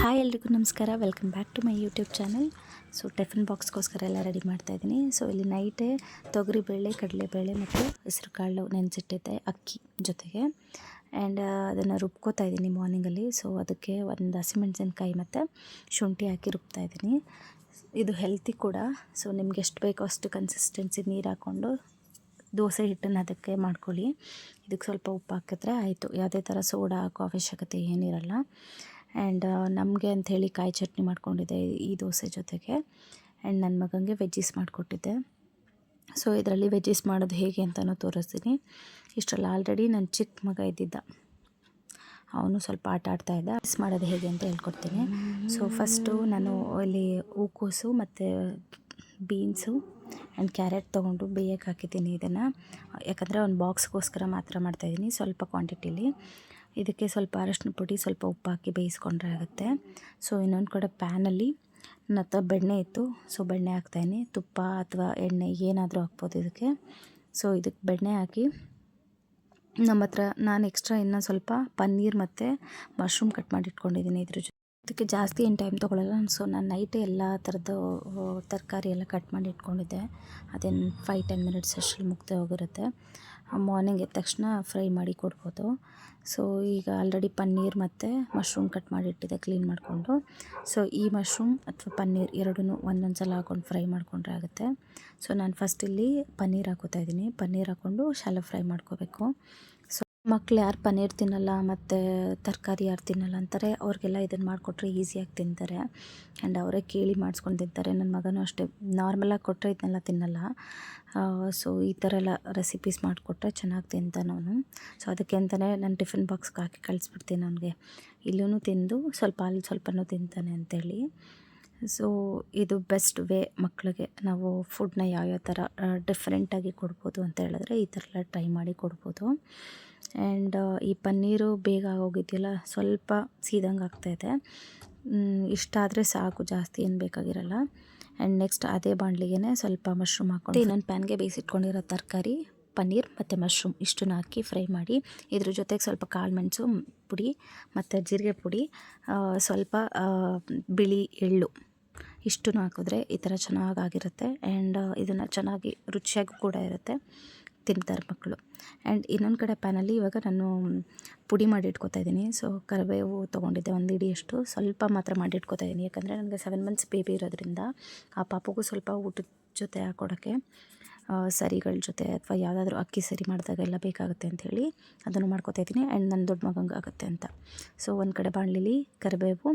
Hi ಎಲ್ರಿಗೂ ನಮಸ್ಕಾರ. Welcome back to my YouTube channel so tiffin ಬಾಕ್ಸ್ಗೋಸ್ಕರ ಎಲ್ಲ ರೆಡಿ ಮಾಡ್ತಾ ಇದ್ದೀನಿ. ಸೊ ಇಲ್ಲಿ ನೈಟೇ ತೊಗರಿಬೇಳೆ ಕಡಲೆಬೇಳೆ ಮತ್ತು ಹೆಸರು ಕಾಳು ನೆನೆಸಿಟ್ಟಿದ್ದೆ, ಅಕ್ಕಿ ಜೊತೆಗೆ. ಆ್ಯಂಡ್ ಅದನ್ನು ರುಬ್ಕೋತಾ ಇದ್ದೀನಿ ಮಾರ್ನಿಂಗಲ್ಲಿ ಸೊ ಅದಕ್ಕೆ ಒಂದು ಹಸಿಮೆಣಸಿನ್ಕಾಯಿ ಮತ್ತು ಶುಂಠಿ ಹಾಕಿ ರುಬ್ತಾ ಇದ್ದೀನಿ. ಇದು ಹೆಲ್ತಿ ಕೂಡ. ಸೊ ನಿಮ್ಗೆ ಎಷ್ಟು ಬೇಕೋ ಅಷ್ಟು ಕನ್ಸಿಸ್ಟೆನ್ಸಿ ನೀರು ಹಾಕ್ಕೊಂಡು ದೋಸೆ ಹಿಟ್ಟನ್ನು ಅದಕ್ಕೆ ಮಾಡ್ಕೊಳ್ಳಿ. ಇದಕ್ಕೆ ಸ್ವಲ್ಪ ಉಪ್ಪು ಹಾಕಿದ್ರೆ ಆಯಿತು. ಯಾವುದೇ ಥರ ಸೋಡಾ ಹಾಕೋ ಅವಶ್ಯಕತೆ ಏನಿರಲ್ಲ ಆ್ಯಂಡ್ ನಮಗೆ ಅಂಥೇಳಿ ಕಾಯಿ ಚಟ್ನಿ ಮಾಡ್ಕೊಂಡಿದ್ದೆ ಈ ದೋಸೆ ಜೊತೆಗೆ. ಆ್ಯಂಡ್ ನನ್ನ ಮಗನಿಗೆ ವೆಜ್ಜಿಸ್ ಮಾಡಿಕೊಟ್ಟಿದ್ದೆ. ಸೊ ಇದರಲ್ಲಿ ವೆಜ್ಜಿಸ್ ಮಾಡೋದು ಹೇಗೆ ಅಂತಲೂ ತೋರಿಸ್ತೀನಿ. ಇಷ್ಟರಲ್ಲಿ ಆಲ್ರೆಡಿ ನನ್ನ ಚಿಕ್ಕ ಮಗ ಇದ್ದಿದ್ದ. ಅವನು ಸ್ವಲ್ಪ ಆಟ ಆಡ್ತಾ ಇದ್ದ. ಮಿಸ್ ಮಾಡೋದು ಹೇಗೆ ಅಂತ ಹೇಳ್ಕೊಡ್ತೀನಿ. ಸೊ ಫಸ್ಟು ನಾನು ಇಲ್ಲಿ ಹೂಕೋಸು ಮತ್ತು ಬೀನ್ಸು ಆ್ಯಂಡ್ ಕ್ಯಾರೆಟ್ ತೊಗೊಂಡು ಬೇಯಕ್ಕೆ ಹಾಕಿದ್ದೀನಿ ಇದನ್ನು. ಯಾಕಂದರೆ ಒಂದು ಬಾಕ್ಸ್ಗೋಸ್ಕರ ಮಾತ್ರ ಮಾಡ್ತಾಯಿದ್ದೀನಿ, ಸ್ವಲ್ಪ ಕ್ವಾಂಟಿಟಿಲಿ. ಇದಕ್ಕೆ ಸ್ವಲ್ಪ ಅರಶಿನ ಪುಡಿ, ಸ್ವಲ್ಪ ಉಪ್ಪು ಹಾಕಿ ಬೇಯಿಸ್ಕೊಂಡ್ರೆ ಆಗುತ್ತೆ. ಸೊ, ಇನ್ನೊಂದು ಕಡೆ ಪ್ಯಾನಲ್ಲಿ ನನ್ನ ಹತ್ರ ಬೆಣ್ಣೆ ಇತ್ತು. ಸೊ, ಬೆಣ್ಣೆ ಹಾಕ್ತಾಯಿನಿ ತುಪ್ಪ ಅಥವಾ ಎಣ್ಣೆ ಏನಾದರೂ ಹಾಕ್ಬೋದು ಇದಕ್ಕೆ. ಸೊ, ಇದಕ್ಕೆ ಬೆಣ್ಣೆ ಹಾಕಿ ನಮ್ಮ ಹತ್ರ ನಾನು ಎಕ್ಸ್ಟ್ರಾ ಇನ್ನೊಂದು ಸ್ವಲ್ಪ ಪನ್ನೀರ್ ಮತ್ತು ಮಶ್ರೂಮ್ ಕಟ್ ಮಾಡಿ ಇಟ್ಕೊಂಡಿದ್ದೀನಿ ಇದ್ರ ಜೊತೆ. ಇದಕ್ಕೆ ಜಾಸ್ತಿ ಏನು ಟೈಮ್ ತೊಗೊಳ್ಳಲ್ಲ ಸೊ, ನಾನು ನೈಟೇ ಎಲ್ಲ ಥರದ್ದು ತರಕಾರಿ ಎಲ್ಲ ಕಟ್ ಮಾಡಿ ಇಟ್ಕೊಂಡಿದ್ದೆ. ಅದೇನು ಫೈವ್ ಟೆನ್ ಮಿನಿಟ್ಸ್ ಅಷ್ಟರಲ್ಲಿ ಮುಗ್ದೆ ಹೋಗಿರುತ್ತೆ. ಮಾರ್ನಿಂಗ್ ಎದ್ದ ತಕ್ಷಣ ಫ್ರೈ ಮಾಡಿ ಕೊಡ್ಬೋದು. ಸೊ ಈಗ ಆಲ್ರೆಡಿ ಪನ್ನೀರ್ ಮತ್ತು ಮಶ್ರೂಮ್ ಕಟ್ ಮಾಡಿ ಇಟ್ಟಿದ್ದೆ ಕ್ಲೀನ್ ಮಾಡಿಕೊಂಡು. ಸೊ ಈ ಮಶ್ರೂಮ್ ಅಥವಾ ಪನ್ನೀರ್ ಎರಡೂ ಒಂದೊಂದು ಸಲ ಹಾಕೊಂಡು ಫ್ರೈ ಮಾಡಿಕೊಂಡ್ರೆ ಆಗುತ್ತೆ. ಸೊ ನಾನು ಫಸ್ಟ್ ಇಲ್ಲಿ ಪನ್ನೀರ್ ಹಾಕೋತಾ ಇದ್ದೀನಿ. ಪನ್ನೀರ್ ಹಾಕ್ಕೊಂಡು ಶಾಲೋ ಫ್ರೈ ಮಾಡ್ಕೋಬೇಕು. ಮಕ್ಳು ಯಾರು ಪನ್ನೀರ್ ತಿನ್ನಲ್ಲ ಮತ್ತು ತರಕಾರಿ ಯಾರು ತಿನ್ನಲ್ಲ ಅಂತಾರೆ, ಅವ್ರಿಗೆಲ್ಲ ಇದನ್ನು ಮಾಡಿಕೊಟ್ರೆ ಈಸಿಯಾಗಿ ತಿಂತಾರೆ. ಆ್ಯಂಡ್ ಅವರೇ ಕೇಳಿ ಮಾಡಿಸ್ಕೊಂಡು ತಿಂತಾರೆ. ನನ್ನ ಮಗನೂ ಅಷ್ಟೇ ನಾರ್ಮಲಾಗಿ ಕೊಟ್ಟರೆ ಇದನ್ನೆಲ್ಲ ತಿನ್ನಲ್ಲ. ಸೊ ಈ ಥರ ಎಲ್ಲ ರೆಸಿಪೀಸ್ ಮಾಡಿಕೊಟ್ರೆ ಚೆನ್ನಾಗಿ ತಿಂತಾನೆ ಅವನು. ಸೊ ಅದಕ್ಕೆ ಅಂತಲೇ ನಾನು ಟಿಫಿನ್ ಬಾಕ್ಸ್ಗೆ ಹಾಕಿ ಕಳಿಸ್ಬಿಡ್ತೀನಿ ಅವನಿಗೆ. ಇಲ್ಲೂ ತಿಂದು ಸ್ವಲ್ಪ ಅಲ್ಲಿ ಸ್ವಲ್ಪನೂ ತಿಂತಾನೆ ಅಂತೇಳಿ. ಸೊ ಇದು ಬೆಸ್ಟ್ ವೇ ಮಕ್ಕಳಿಗೆ ನಾವು ಫುಡ್ನ ಯಾವ್ಯಾವ ಥರ ಡಿಫ್ರೆಂಟಾಗಿ ಕೊಡ್ಬೋದು ಅಂತ ಹೇಳಿದ್ರೆ ಈ ಥರ ಎಲ್ಲ ಟ್ರೈ ಮಾಡಿ ಕೊಡ್ಬೋದು. ಆ್ಯಂಡ್ ಈ ಪನ್ನೀರು ಬೇಗ ಆಗೋಗಿದೆಯಲ್ಲ, ಸ್ವಲ್ಪ ಸೀದಂಗೆ ಆಗ್ತಾಯಿದೆ. ಇಷ್ಟಾದರೆ ಸಾಕು, ಜಾಸ್ತಿ ಏನು ಬೇಕಾಗಿರಲ್ಲ. ಆ್ಯಂಡ್ ನೆಕ್ಸ್ಟ್ ಅದೇ ಬಾಣಲಿಗೆ ಸ್ವಲ್ಪ ಮಶ್ರೂಮ್ ಹಾಕೊಂಡು ಇನ್ನೊಂದು ಪ್ಯಾನ್ಗೆ ಬೇಯಿಸಿಟ್ಕೊಂಡಿರೋ ತರಕಾರಿ, ಪನ್ನೀರ್ ಮತ್ತು ಮಶ್ರೂಮ್ ಇಷ್ಟನ್ನ ಹಾಕಿ ಫ್ರೈ ಮಾಡಿ. ಇದ್ರ ಜೊತೆಗೆ ಸ್ವಲ್ಪ ಕಾಳು ಮೆಣಸು ಪುಡಿ ಮತ್ತು ಜೀರಿಗೆ ಪುಡಿ ಸ್ವಲ್ಪ ಬಿಳಿ ಎಳ್ಳು ಇಷ್ಟನ್ನು ಹಾಕಿದ್ರೆ ಈ ಥರ ಚೆನ್ನಾಗಾಗಿರುತ್ತೆ ಆ್ಯಂಡ್ ಇದನ್ನು ಚೆನ್ನಾಗಿ ರುಚಿಯಾಗಿ ಕೂಡ ಇರುತ್ತೆ. ತಿಂತಾರೆ ಮಕ್ಕಳು. ಆ್ಯಂಡ್ ಇನ್ನೊಂದು ಕಡೆ ಪ್ಯಾನಲ್ಲಿ ಇವಾಗ ನಾನು ಪುಡಿ ಮಾಡಿ ಇಟ್ಕೊತಾ ಇದ್ದೀನಿ. ಸೊ ಕರಿಬೇವು ತೊಗೊಂಡಿದ್ದೆ ಒಂದು ಇಡಿಯಷ್ಟು. ಸ್ವಲ್ಪ ಮಾತ್ರ ಮಾಡಿ ಇಟ್ಕೊತಾ ಇದ್ದೀನಿ. ಯಾಕಂದರೆ ನನಗೆ ಸೆವೆನ್ ಮಂತ್ಸ್ ಬೇಬಿ ಇರೋದ್ರಿಂದ ಆ ಪಾಪಗೂ ಸ್ವಲ್ಪ ಊಟದ ಜೊತೆ ಹಾಕೊಡೋಕ್ಕೆ ಸರಿಗಳ ಜೊತೆ ಅಥವಾ ಯಾವುದಾದ್ರೂ ಅಕ್ಕಿ ಸರಿ ಮಾಡಿದಾಗೆಲ್ಲ ಬೇಕಾಗುತ್ತೆ ಅಂಥೇಳಿ ಅದನ್ನು ಮಾಡ್ಕೊತಾ ಇದ್ದೀನಿ. ಆ್ಯಂಡ್ ನನ್ನ ದೊಡ್ಡ ಮಗಂಗೆ ಆಗುತ್ತೆ ಅಂತ. ಸೊ ಒಂದು ಕಡೆ ಬಾಣಲಿಲಿ ಕರಿಬೇವು.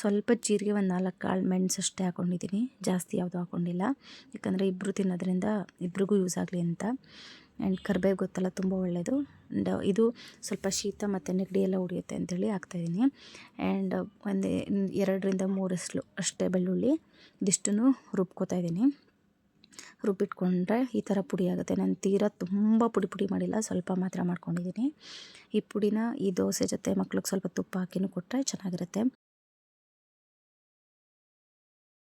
ಸ್ವಲ್ಪ ಜೀರಿಗೆ ಒಂದು ನಾಲ್ಕು ಕಾಳು ಮೆಣಸು ಅಷ್ಟೇ ಹಾಕ್ಕೊಂಡಿದ್ದೀನಿ ಜಾಸ್ತಿ ಯಾವುದು ಹಾಕ್ಕೊಂಡಿಲ್ಲ ಯಾಕಂದರೆ ಇಬ್ಬರು ತಿನ್ನೋದ್ರಿಂದ ಇಬ್ರಿಗೂ ಯೂಸ್ ಆಗಲಿ ಅಂತ. ಆ್ಯಂಡ್ ಕರ್ಬೇವು ಗೊತ್ತಲ್ಲ, ತುಂಬ ಒಳ್ಳೆಯದು ಆ್ಯಂಡ್ ಇದು ಸ್ವಲ್ಪ ಶೀತ ಮತ್ತು ನೆಗಡಿ ಎಲ್ಲ ಉಡಿಯುತ್ತೆ ಅಂತೇಳಿ ಹಾಕ್ತಾಯಿದ್ದೀನಿ ಆ್ಯಂಡ್ ಒಂದು, ಎರಡರಿಂದ ಮೂರು ಮೂರಷ್ಟು ಅಷ್ಟೇ ಬೆಳ್ಳುಳ್ಳಿ, ಇದಿಷ್ಟನ್ನು ರುಬ್ಕೋತಾ ಇದ್ದೀನಿ. ರುಬ್ಬಿಟ್ಕೊಂಡ್ರೆ ಈ ಥರ ಪುಡಿ ಆಗುತ್ತೆ. ನಾನು ತೀರಾ ತುಂಬ ಪುಡಿ ಪುಡಿ ಮಾಡಿಲ್ಲ, ಸ್ವಲ್ಪ ಮಾತ್ರ ಮಾಡ್ಕೊಂಡಿದ್ದೀನಿ. ಈ ಪುಡಿನ ಈ ದೋಸೆ ಜೊತೆ ಮಕ್ಳಿಗೆ ಸ್ವಲ್ಪ ತುಪ್ಪ ಹಾಕಿನೂ ಕೊಟ್ಟರೆ ಚೆನ್ನಾಗಿರುತ್ತೆ.